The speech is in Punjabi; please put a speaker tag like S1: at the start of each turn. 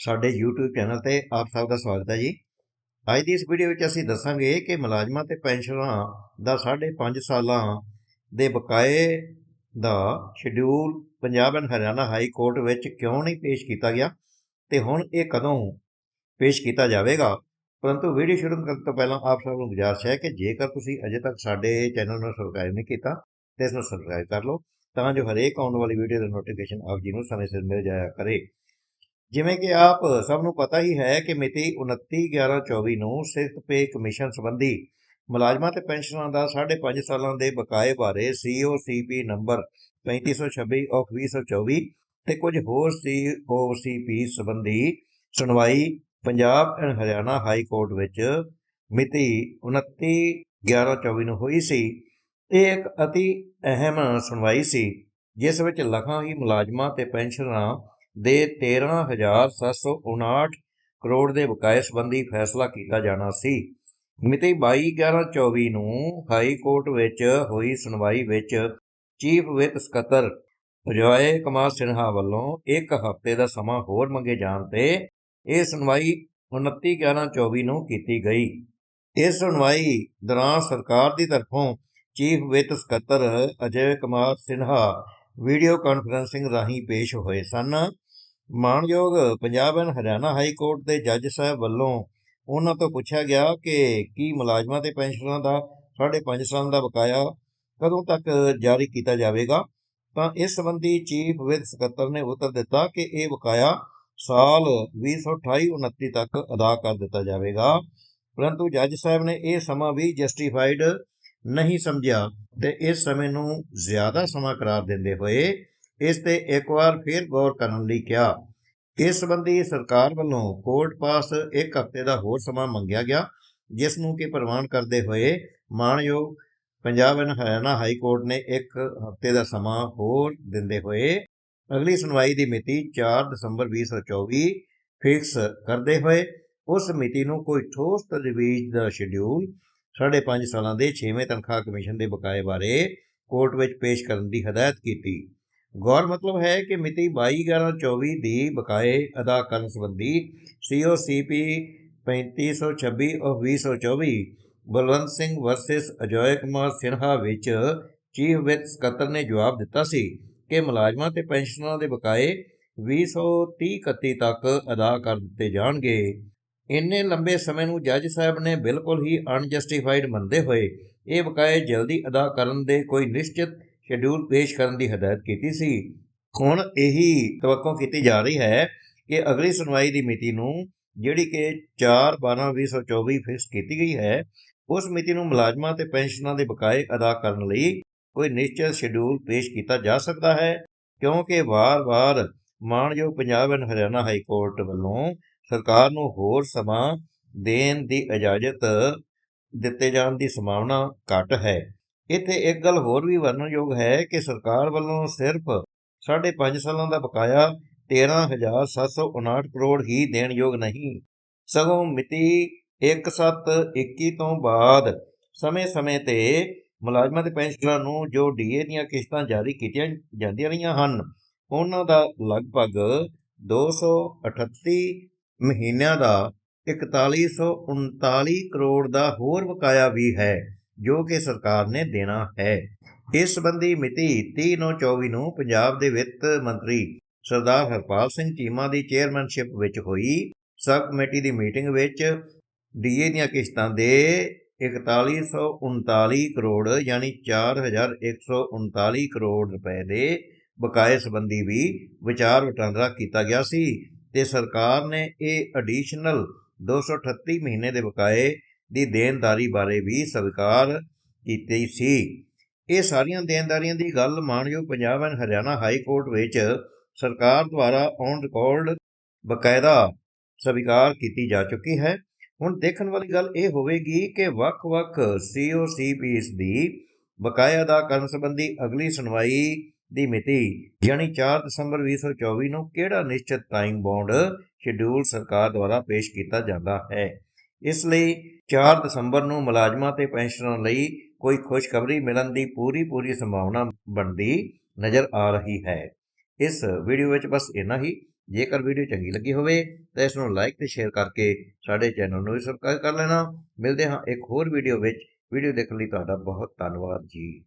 S1: ਸਾਡੇ YouTube ਚੈਨਲ ਤੇ ਆਪ ਸਭ ਦਾ ਸਵਾਗਤ ਹੈ ਜੀ। ਅੱਜ ਦੀ ਇਸ ਵੀਡੀਓ ਵਿੱਚ ਅਸੀਂ ਦੱਸਾਂਗੇ ਕਿ ਮੁਲਾਜ਼ਮਾਂ ਤੇ ਪੈਨਸ਼ਨਰਾਂ ਦਾ 5.5 ਸਾਲਾਂ ਦੇ ਬਕਾਏ ਦਾ schedule Punjab and Haryana high court ਵਿੱਚ ਕਿਉਂ ਨਹੀਂ ਪੇਸ਼ ਕੀਤਾ ਗਿਆ ਤੇ ਹੁਣ ਇਹ ਕਦੋਂ ਪੇਸ਼ ਕੀਤਾ ਜਾਵੇਗਾ। ਪਰੰਤੂ ਵੀਡੀਓ ਸ਼ੁਰੂ ਕਰਨ ਤੋਂ ਪਹਿਲਾਂ ਆਪ ਸਭ ਨੂੰ ਗੁਜ਼ਾਰਿਸ਼ ਹੈ ਕਿ ਜੇਕਰ ਤੁਸੀਂ ਅਜੇ ਤੱਕ ਸਾਡੇ ਚੈਨਲ ਨੂੰ ਸਬਸਕ੍ਰਾਈਬ ਨਹੀਂ ਕੀਤਾ ਤੇ ਇਸ ਨੂੰ ਸਬਸਕ੍ਰਾਈਬ ਕਰ ਲਓ ਤਾਂ ਜੋ ਹਰੇਕ ਆਉਣ ਵਾਲੀ ਵੀਡੀਓ ਦਾ ਨੋਟੀਫਿਕੇਸ਼ਨ ਆਪ ਜੀ ਨੂੰ ਸਮੇਂ ਸਿਰ ਮਿਲ ਜਾਇਆ ਕਰੇ। ਜਿਵੇਂ ਕਿ ਆਪ ਸਭ ਨੂੰ ਪਤਾ ਹੀ ਹੈ ਕਿ ਮਿਤੀ 29/11/24 ਨੂੰ ਸਿਹਤ ਪੇ ਕਮਿਸ਼ਨ ਸੰਬੰਧੀ ਮੁਲਾਜ਼ਮਾਂ ਤੇ ਪੈਨਸ਼ਨਰਾਂ ਦਾ 5.5 ਸਾਲਾਂ ਦੇ ਬਕਾਏ ਬਾਰੇ ਸੀਓਸੀਪੀ ਨੰਬਰ 3526 ਆਫ 2024 ਤੇ ਕੁਝ ਹੋਰ ਸੀਓਸੀਪੀ ਸੰਬੰਧੀ ਸੁਣਵਾਈ Punjab and Haryana high court ਵਿੱਚ ਮਿਤੀ 29/11/24 ਨੂੰ ਹੋਈ ਸੀ। ਇਹ ਇੱਕ ਅਤੀ ਅਹਿਮ ਸੁਣਵਾਈ ਸੀ, ਜਿਸ ਵਿੱਚ ਲੱਖਾਂ ਹੀ ਮੁਲਾਜ਼ਮਾਂ ਤੇ ਪੈਨਸ਼ਨਰਾਂ ਦੇ 13759 ਕਰੋੜ ਦੇ ਬਕਾਏ ਸੰਬੰਧੀ ਫੈਸਲਾ ਕੀਤਾ ਜਾਣਾ ਸੀ। ਮਿਤੀ 22/11/24 ਨੂੰ ਹਾਈ ਕੋਰਟ ਵਿੱਚ ਹੋਈ ਸੁਣਵਾਈ ਵਿੱਚ ਚੀਫ ਵਿੱਤ ਸਕੱਤਰ ਅਜੋਏ ਕੁਮਾਰ ਸਿਨਹਾ ਵੱਲੋਂ ਇੱਕ ਹਫ਼ਤੇ ਦਾ ਸਮਾਂ ਹੋਰ ਮੰਗੇ ਜਾਣ ਤੇ ਇਹ ਸੁਣਵਾਈ 29/11/24 ਨੂੰ ਕੀਤੀ ਗਈ। ਇਸ ਸੁਣਵਾਈ ਦੌਰਾਨ ਸਰਕਾਰ ਦੀ ਤਰਫੋਂ ਚੀਫ ਵਿੱਤ ਸਕੱਤਰ ਅਜੇ ਕੁਮਾਰ ਸਿਨਹਾ ਵੀਡੀਓ ਕਾਨਫਰੰਸਿੰਗ ਰਾਹੀਂ ਪੇਸ਼ ਹੋਏ ਸਨ। ਮਾਨਯੋਗ Punjab and Haryana high court ਦੇ ਜੱਜ ਸਾਹਿਬ ਵੱਲੋਂ ਉਹਨਾਂ ਤੋਂ ਪੁੱਛਿਆ ਗਿਆ ਕਿ ਕੀ ਮੁਲਾਜ਼ਮਾਂ ਤੇ ਪੈਨਸ਼ਨਰਾਂ ਦਾ 5.5 ਸਾਲ ਦਾ ਬਕਾਇਆ ਕਦੋਂ ਤੱਕ ਜਾਰੀ ਕੀਤਾ ਜਾਵੇਗਾ? ਤਾਂ ਇਸ ਸੰਬੰਧੀ ਚੀਫ ਵਿੱਤ ਸਕੱਤਰ ਨੇ ਉੱਤਰ ਦਿੱਤਾ ਕਿ ਇਹ ਬਕਾਇਆ ਸਾਲ 2028-29 ਤੱਕ ਅਦਾ ਕਰ ਦਿੱਤਾ ਜਾਵੇਗਾ। ਪਰੰਤੂ ਜੱਜ ਸਾਹਿਬ ਨੇ ਇਹ ਸਮਾਂ ਵੀ ਜਸਟੀਫਾਈਡ ਨਹੀਂ ਸਮਝਿਆ ਤੇ ਇਸ ਸਮੇਂ ਨੂੰ ਜ਼ਿਆਦਾ ਸਮਾਂ ਕਰਾਰ ਦਿੰਦੇ ਹੋਏ ਇਸ ਤੇ ਇੱਕ ਵਾਰ ਫਿਰ ਗੌਰ ਕਰਨ ਲਈ ਕਿਹਾ, ਇਸ ਸੰਬੰਧੀ ਸਰਕਾਰ ਵੱਲੋਂ ਕੋਰਟ ਪਾਸ ਇੱਕ ਹਫ਼ਤੇ ਦਾ ਹੋਰ ਸਮਾਂ ਮੰਗਿਆ ਗਿਆ, ਜਿਸ ਨੂੰ ਕਿ ਪ੍ਰਵਾਨ ਕਰਦੇ ਹੋਏ ਮਾਣਯੋਗ Punjab and Haryana high court ਨੇ ਇੱਕ ਹਫ਼ਤੇ ਦਾ ਸਮਾਂ ਹੋਰ ਦਿੰਦੇ ਹੋਏ ਅਗਲੀ ਸੁਣਵਾਈ ਦੀ ਮਿਤੀ 4 ਦਸੰਬਰ 2024 ਫਿਕਸ ਕਰਦੇ ਹੋਏ, ਉਸ ਮਿਤੀ ਨੂੰ ਕੋਈ ਠੋਸ ਤਜਵੀਜ਼ ਦਾ ਸ਼ਡਿਊਲ 5.5 ਸਾਲਾਂ ਦੇ 6ਵੇਂ ਤਨਖਾਹ ਕਮਿਸ਼ਨ ਦੇ ਬਕਾਏ ਬਾਰੇ ਕੋਰਟ ਵਿੱਚ ਪੇਸ਼ ਕਰਨ ਦੀ ਹਦਾਇਤ ਕੀਤੀ। ਗੌਰ ਮਤਲਬ ਹੈ ਕਿ ਮਿਤੀ 22/11/24 ਦੀ ਬਕਾਏ ਅਦਾ ਕਰਨ ਸੰਬੰਧੀ COCP 3526 of 2024 Balwant Singh versus Ajoy Kumar Sinha ਵਿੱਚ ਚੀਫ ਵਿੱਤ ਸਕੱਤਰ ਨੇ ਜਵਾਬ ਦਿੱਤਾ ਸੀ ਕਿ ਮੁਲਾਜ਼ਮਾਂ ਤੇ ਪੈਨਸ਼ਨਰਾਂ ਦੇ ਬਕਾਏ 2030-31 ਤੱਕ ਅਦਾ ਕਰ ਦਿੱਤੇ ਜਾਣਗੇ। ਇੰਨੇ ਲੰਬੇ ਸਮੇਂ ਨੂੰ ਜੱਜ ਸਾਹਿਬ ਨੇ ਬਿਲਕੁਲ ਹੀ ਅਨਜਸਟੀਫਾਈਡ ਮੰਨਦੇ ਹੋਏ ਇਹ ਬਕਾਏ ਜਲਦੀ ਅਦਾ ਕਰਨ ਦੇ ਕੋਈ ਨਿਸ਼ਚਿਤ ਸ਼ਡਿਊਲ ਪੇਸ਼ ਕਰਨ ਦੀ ਹਦਾਇਤ ਕੀਤੀ ਸੀ। ਹੁਣ ਇਹੀ ਤਵੱਕੋ ਕੀਤੀ ਜਾ ਰਹੀ ਹੈ ਕਿ ਅਗਲੀ ਸੁਣਵਾਈ ਦੀ ਮਿਤੀ ਨੂੰ ਜਿਹੜੀ ਕਿ 4/12/2024 ਫਿਕਸ ਕੀਤੀ ਗਈ ਹੈ, ਉਸ ਮਿਤੀ ਨੂੰ ਮੁਲਾਜ਼ਮਾਂ ਤੇ ਪੈਨਸ਼ਨਾਂ ਦੇ ਬਕਾਏ ਅਦਾ ਕਰਨ ਲਈ ਕੋਈ ਨਿਸ਼ਚਿਤ ਸ਼ਡਿਊਲ ਪੇਸ਼ ਕੀਤਾ ਜਾ ਸਕਦਾ ਹੈ, ਕਿਉਂਕਿ ਵਾਰ-ਵਾਰ ਮਾਣਯੋਗ Punjab and Haryana high court ਵੱਲੋਂ ਸਰਕਾਰ ਨੂੰ ਹੋਰ ਸਮਾਂ ਦੇਣ ਦੀ ਇਜਾਜ਼ਤ ਦਿੱਤੇ ਜਾਣ ਦੀ ਸੰਭਾਵਨਾ ਘੱਟ ਹੈ। ਇੱਥੇ ਇੱਕ ਗੱਲ ਹੋਰ ਵੀ ਵਰਣਨਯੋਗ ਹੈ ਕਿ ਸਰਕਾਰ ਵੱਲੋਂ ਸਿਰਫ 5.5 ਸਾਲਾਂ ਦਾ ਬਕਾਇਆ 13759 ਕਰੋੜ ਹੀ ਦੇਣ ਯੋਗ ਨਹੀਂ। ਸਗੋਂ ਮਿਤੀ 1/7/21 ਤੋਂ ਬਾਅਦ ਸਮੇਂ-ਸਮੇਂ ਤੇ ਮੁਲਾਜ਼ਮਾਂ ਤੇ ਪੈਨਸ਼ਨਰਾਂ ਨੂੰ ਜੋ ਡੀਏ ਦੀਆਂ ਕਿਸ਼ਤਾਂ ਜਾਰੀ ਕੀਤੀਆਂ ਜਾਂਦੀਆਂ ਰਹੀਆਂ ਹਨ, ਉਹਨਾਂ ਦਾ ਲਗਭਗ 238 ਮਹੀਨਿਆਂ ਦਾ 4139 ਕਰੋੜ ਦਾ ਹੋਰ ਬਕਾਇਆ ਵੀ ਹੈ। ਜੋ ਕਿ ਸਰਕਾਰ ਨੇ ਦੇਣਾ ਹੈ। ਇਸ ਸੰਬੰਧੀ ਮਿਤੀ 30/9/24 ਨੂੰ ਪੰਜਾਬ ਦੇ ਵਿੱਤ ਮੰਤਰੀ ਸਰਦਾਰ ਹਰਪਾਲ ਸਿੰਘ ਚੀਮਾ ਦੀ ਚੇਅਰਮੈਨਸ਼ਿਪ ਵਿੱਚ ਹੋਈ। ਸਬ ਕਮੇਟੀ ਦੀ ਮੀਟਿੰਗ ਵਿੱਚ ਡੀਏ ਦੀਆਂ ਕਿਸ਼ਤਾਂ ਦੇ 4139 ਕਰੋੜ ਯਾਨੀ 4139 ਕਰੋੜ ਰੁਪਏ ਦੇ ਬਕਾਏ ਸੰਬੰਧੀ ਵੀ ਵਿਚਾਰ ਵਟਾਂਦਰਾ ਕੀਤਾ ਗਿਆ ਸੀ ਤੇ ਸਰਕਾਰ ਨੇ ਇਹ ਐਡੀਸ਼ਨਲ 238 ਮਹੀਨੇ ਦੇ ਬਕਾਏ ਦੀ ਦੇਣਦਾਰੀ ਬਾਰੇ ਵੀ ਸਵੀਕਾਰ ਕੀਤੀ ਸੀ। ਇਹ ਸਾਰੀਆਂ ਦੇਣਦਾਰੀਆਂ ਦੀ ਗੱਲ ਮਾਨਯੋਗ Punjab and Haryana high court ਵਿੱਚ ਸਰਕਾਰ ਦੁਆਰਾ ਔਨ ਰਿਕਾਰਡ ਬਕਾਇਦਾ ਸਵੀਕਾਰ ਕੀਤੀ ਜਾ ਚੁੱਕੀ ਹੈ। ਹੁਣ ਦੇਖਣ ਵਾਲੀ ਗੱਲ ਇਹ ਹੋਵੇਗੀ ਕਿ ਵੱਖ-ਵੱਖ ਸੀਓਸੀਪੀਸ ਦੀ ਬਕਾਇਆ ਅਦਾ ਕਰਨ ਸੰਬੰਧੀ ਅਗਲੀ ਸੁਣਵਾਈ ਦੀ ਮਿਤੀ, ਯਾਨੀ 4 ਦਸੰਬਰ 2024 ਨੂੰ ਕਿਹੜਾ ਨਿਸ਼ਚਿਤ ਟਾਈਮ ਬਾਉਂਡ ਸ਼ਡਿਊਲ ਸਰਕਾਰ ਦੁਆਰਾ ਪੇਸ਼ ਕੀਤਾ ਜਾਂਦਾ ਹੈ? ਇਸ ਲਈ 4 ਦਸੰਬਰ ਨੂੰ ਮੁਲਾਜ਼ਮਾਂ ਤੇ ਪੈਨਸ਼ਨਰਾਂ ਲਈ ਕੋਈ ਖੁਸ਼ਖਬਰੀ ਮਿਲਣ ਦੀ ਪੂਰੀ ਪੂਰੀ ਸੰਭਾਵਨਾ ਬਣਦੀ ਨਜ਼ਰ ਆ ਰਹੀ ਹੈ। ਇਸ ਵੀਡੀਓ ਵਿੱਚ ਬਸ ਇੰਨਾ ਹੀ। ਜੇਕਰ ਵੀਡੀਓ ਚੰਗੀ ਲੱਗੀ ਹੋਵੇ ਤਾਂ ਇਸ ਨੂੰ ਲਾਈਕ ਤੇ ਸ਼ੇਅਰ ਕਰਕੇ ਸਾਡੇ ਚੈਨਲ ਨੂੰ ਵੀ ਸਬਸਕ੍ਰਾਈਬ ਕਰ ਲੈਣਾ। ਮਿਲਦੇ ਹਾਂ ਇੱਕ ਹੋਰ ਵੀਡੀਓ ਵਿੱਚ। ਵੀਡੀਓ ਦੇਖਣ ਲਈ ਤੁਹਾਡਾ ਬਹੁਤ ਧੰਨਵਾਦ ਜੀ।